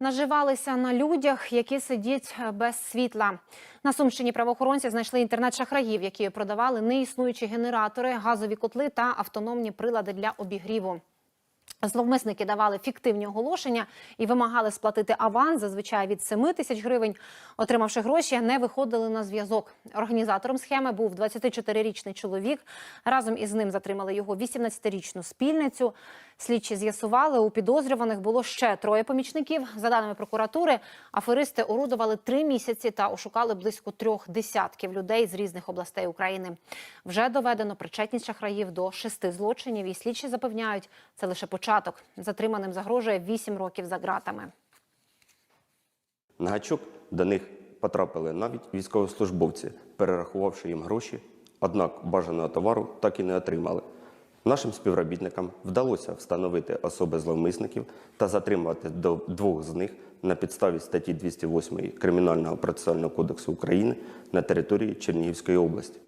Наживалися на людях, які сидять е, без світла. На Сумщині правоохоронці знайшли інтернет-шахраїв, які продавали неіснуючі генератори, газові котли та автономні прилади для обігріву. Зловмисники давали фіктивні оголошення і вимагали сплатити аванс, зазвичай від 7 тисяч гривень. Отримавши гроші, не виходили на зв'язок. Організатором схеми був 24-річний чоловік. Разом із ним затримали його 18-річну спільницю. Слідчі з'ясували, у підозрюваних було ще троє помічників. За даними прокуратури, аферисти орудували три місяці та ошукали близько трьох десятків людей з різних областей України. Вже доведено причетність шахраїв до шести злочинів. І слідчі запевняють, це лише початок. Затриманим загрожує 8 років за ґратами. На гачок до них потрапили навіть військовослужбовці, перерахувавши їм гроші, однак бажаного товару так і не отримали. Нашим співробітникам вдалося встановити особи зловмисників та затримати до двох з них на підставі статті 208 Кримінального процесуального кодексу України на території Чернігівської області.